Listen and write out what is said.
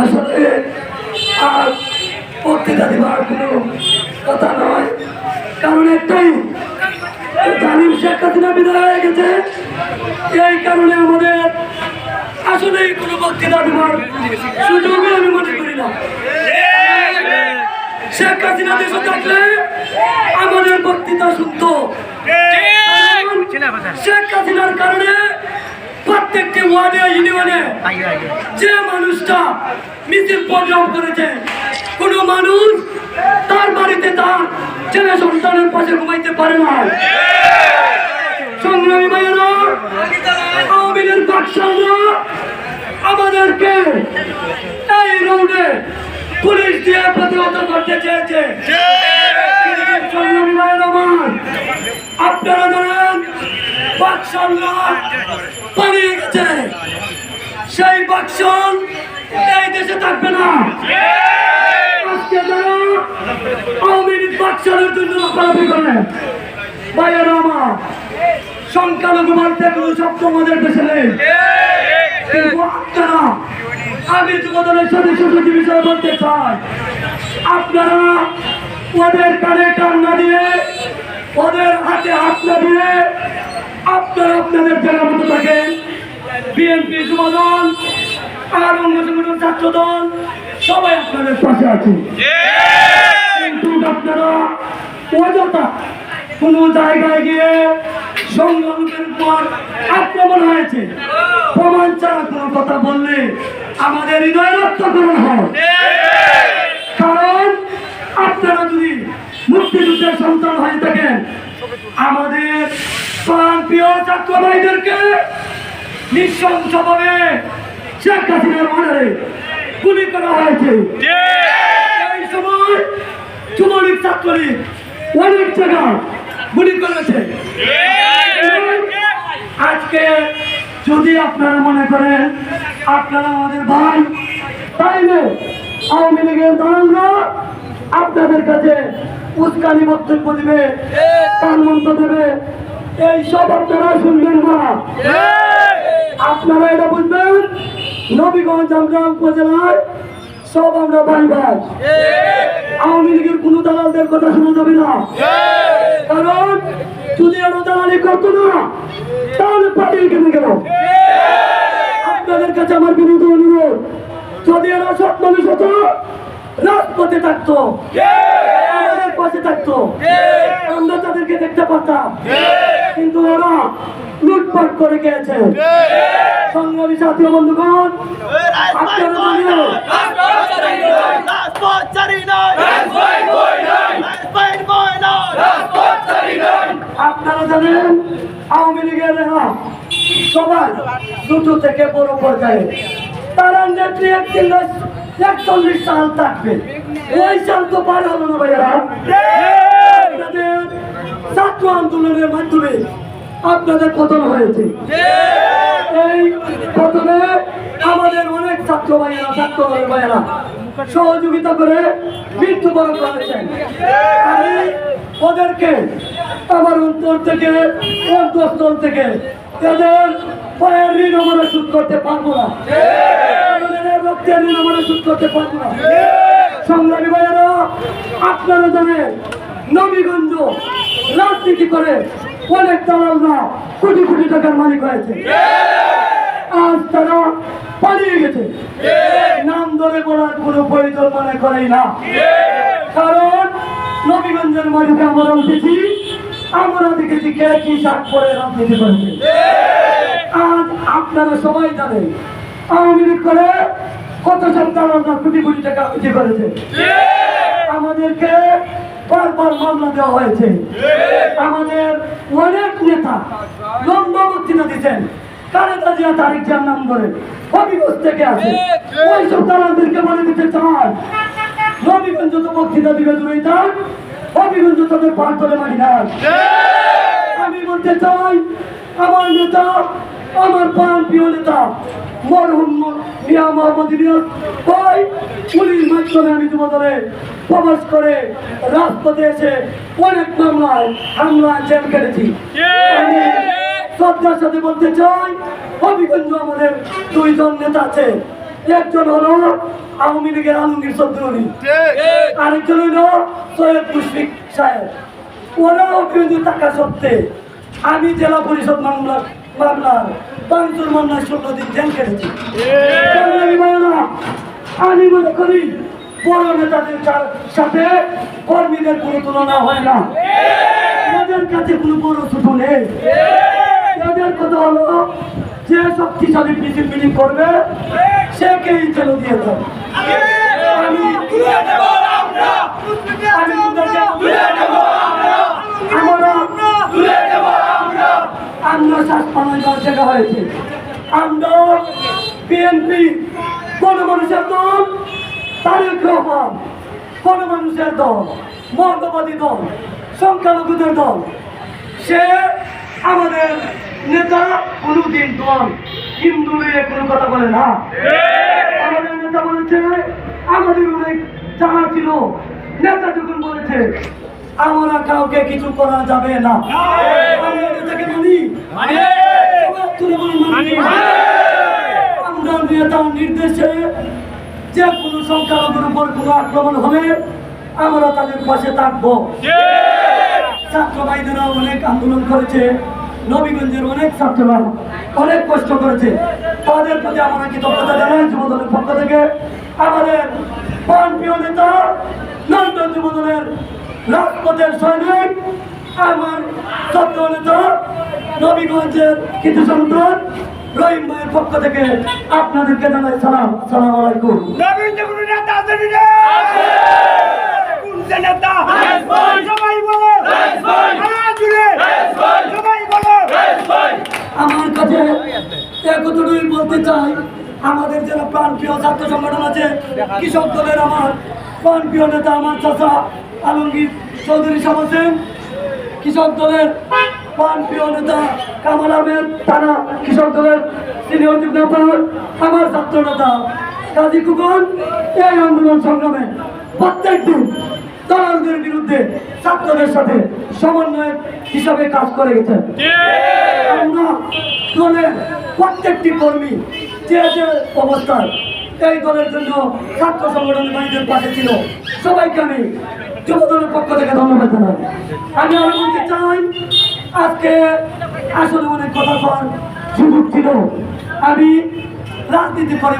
আসলে আর বক্তৃতা দেওয়ার কোনো কথা নয়। কারণ একটাই জালিম শেখ হাসিনা বিদায় হয়ে গেছে। এই কারণে আমাদের আসলে কোনো বক্তৃতা দেওয়ার সুযোগই আমি মনে করি না। শেখ হাসিনা দেশে থাকলে আমাদের বক্তৃতা শুনতো। শেখ হাসিনার কারণে প্রত্যেকটি ওয়ার্ডে ইউনিয়নে যে মানুষটা মিছিল প্রোগ্রাম করেছে কোন মানুষ তার বাড়িতে তার ছেলে সন্তানের পাশে ঘুমাইতে পারে না। সংগ্রামী ভাইয়েরা আওয়ামী লীগের বাকশালরা আমাদেরকে এই রোডে পুলিশ দিয়ে প্রতিহত করতে চেয়েছে। সংগ্রামী ভাইয়েরা আমার, আপনারা জানেন বাকশালরা পালিয়ে গেছে। সেই বাকশাল এই দেশে থাকবে না। আজকে যারা আওয়ামী লীগ বাকশালের জন্য করে, ভাইয়েরা আমার সংখ্যালঘু বলতে কোনো শব্দ আমাদের দেশে নেই। আমি যুবদলের সদস্য সচিব হিসেবে বলতে চাই, আপনারা ওদের কানে কান না দিয়ে, ওদের হাতে হাত না দিয়ে আপনারা আপনাদের জায়গা মতো থাকেন। বিএনপি যুবদল আর অন্য সংগঠন ছাত্র দল সবাই আপনাদের পাশে আছে। কিন্তু আপনারা অযথা কোনো জায়গায় গিয়ে সংখ্যালঘুদের উপর আক্রমণ হয়েছে। প্রমাণ ছাড়া কোনো কথা বললে আমাদের হৃদয় রক্তকরণ হয়। কারণ আপনারা যদি মুক্তিযুদ্ধের সন্তান হয়ে থাকেন আমাদের প্রাণ প্রিয় ছাত্র ভাইদেরকে নৃশংসভাবে শেখ হাসিনার মানারে গুলি করা হয়েছে। এই সময় যুবলীগ ছাত্রলীগ অনেক জায়গা গুলি করেছে। আজকে যদি আপনারা মনে করেন, আপনারা আমাদের ভাই, তাইলে আওয়ামী লীগের দালালরা আপনাদের কাছে উস্কানি বক্তব্য দিবে, তার মন্ত্র দেবে। এই সব আপনারা শুনবেন না। আপনারা এটা বুঝবেন। নবীগঞ্জ আমরাম উপজেলায় সব আমরা ভাই আওয়ামী লীগের কোনো দালালদের কথা শোনা যাবে না। কারণ যদি এরা দালালি করতো না, তাহলে পাঠিয়ে কেন গেল। আপনাদের কাছে আমার বিনীত অনুরোধ, যদি এরা সব মানুষ হতো, রাজপথে থাকতো, আমাদের পাশে থাকতো, আমরা তাদেরকে দেখতে পারতাম। কিন্তু ওরা লুটপাট করে গিয়েছে সংগ্রামী সাথী বন্ধুগণ, আপনারা জানেন রাজপথ চারি নয় রাজপথ বই নয় জানেন, আওয়ামী লীগের সবাই ছোট থেকে বড় পর্যায়ে। তারা নেত্রী একচল্লিশ একচল্লিশ সাল থাকবে। ওই সাল তো পার হলো না ভাইয়ারা। ছাত্র আন্দোলনের মাধ্যমে আপনাদের পতন হয়েছে। এই পতনে আমাদের অনেক ছাত্র ভাইয়েরা ছাত্র ভাইয়েরা সহযোগিতা করে মৃত্যুবরণ করেছেন। আমি ওদেরকে আমার অন্তর থেকে, অন্তঃস্থল থেকে এদের পায়ের ঋণ আমরা শোধ করতে পারব না। রক্তের ঋণ আমরা শোধ করতে পারব না। সংগ্রামী ভাইয়েরা, আপনারা জানেন, নবীগঞ্জ রাজনীতি করে অনেক দালালরা কোটি কোটি টাকার মালিক হয়েছে। আজ তারা পালিয়ে গেছে। নাম ধরে বলার কোনো পরিকল্পনা করেই না। কারণ নবীগঞ্জের মাটিতে আমরা উঠেছি আমরা দেখেছি কে কি শাক করে রাজনীতি করেছে। আজ আপনারা সবাই জানেন আওয়ামী লীগ করে কত সব কোটি কোটি টাকা বিক্রি করেছে। আমাদেরকে বারবার মামলা দেওয়া হয়েছে। আমাদের অনেক নেতা লম্বা বক্তৃতা দিচ্ছেন কানেতা জিয়া তারিখ যার নাম ধরে হবিগঞ্জ থেকে আছে ওই সব বলে দিতে চাই হবিগঞ্জ তো বক্তৃতা দিবে দূরেই থাক হবিগঞ্জ তাদের পার ধরে মারি না। আমি বলতে চাই আমার নেতা আমার প্রাণ প্রিয় নেতা মরহুম মিয়া মোহাম্মদ ইলিয়াস ওই পুলিশ মাধ্যমে আমি যুবদলে প্রবেশ করে রাজপথে এসে অনেক মামলায় হামলা জেল কেটেছি শ্রদ্ধার সাথে বলতে চাই হবিগঞ্জ আমাদের দুইজন নেতা আছে। একজন হলো আওয়ামী লীগের আলমগীর চৌধুরী। আরেকজন হলো সৈয়দ মুশফিক সাহেব। ওরাও কিন্তু টাকা সত্ত্বে আমি জেলা পরিষদ মামলার মামলার পাঁচজন মামলায় ষোলো দিন জেল কেটেছি আমি মনে করি বড় নেতাদের সাথে কর্মীদের কোনো তুলনা হয় না। এদের কাছে কোনো বড় ছোট নেই। এদের কথা হলো যে শক্তিশালী মিটিং করবে সেকেই চলে দিয়ে দেয় আমি আমরা পানাইবার জায়গা হয়েছে আমরা বিএনপি কোন মানুষের দল তারেক রহমান কোন মানুষের দল মর্দবাদী দল সংখ্যালঘুদের দল সে আমাদের নেতা কোনোদিন দল হিন্দু নিয়ে কোনো কথা বলে না। আমাদের নেতা বলেছে আমাদের অনেক জানা ছিল নেতা যখন বলেছে আমরা কাউকে কিছু করা যাবে না। নেতাকে মানি। আমরা নেতার নির্দেশে যে কোনো সংখ্যালঘুর উপর কোনো আক্রমণ হবে আমরা তাদের পাশে থাকব। ছাত্র ভাইদেরা অনেক আন্দোলন করেছে। নবীগঞ্জের অনেক ছাত্ররা অনেক কষ্ট করেছে। তাদের প্রতি আমরা কৃতজ্ঞতা জানাই যুবদলের পক্ষ থেকে। আমাদের প্রাণ প্রিয় নেতা, লন্ডন যুবদলের রাজপথের সৈনিক, আমার ছাত্র নেতা, নবীগঞ্জের কিছু সন্তান, রহিম ভাইয়ের পক্ষ থেকে আপনাদেরকে জানাই সালাম। সালাম আলাইকুম নবীন কোনো নেতা আছে রে কোন যে নেতা সবাই বলো সারা জুড়ে সবাই বলো আমার কাছে একটুকুই বলতে চাই? আমাদের যারা প্রাণপ্রিয় ছাত্র সংগঠন আছে কৃষক দলের আমার প্রাণপ্রিয় নেতা আমার চাচা আলমগীর চৌধুরী সাহেব কৃষক দলের প্রাণপ্রিয় নেতা কামাল আহমেদ তারা কৃষক দলের সিনিয়র নেতা আমার ছাত্র নেতা কাজী কুকন। এই আন্দোলন সংগ্রামে প্রত্যেক দিন দালালদের বিরুদ্ধে ছাত্রদের সাথে সমন্বয় হিসাবে কাজ করে গেছেন। আমরা দলের প্রত্যেকটি কর্মী যে যে অবস্থায় এই দলের জন্য ছাত্র সংগঠনের ভাইদের পাশে ছিল। সবাইকে আমি যুব দলের পক্ষ থেকে ধন্যবাদ জানাই। আমি আরও বলতে চাই, আজকে আসলে অনেক কথা বলার সুযোগ ছিল। আমি রাজনীতি করে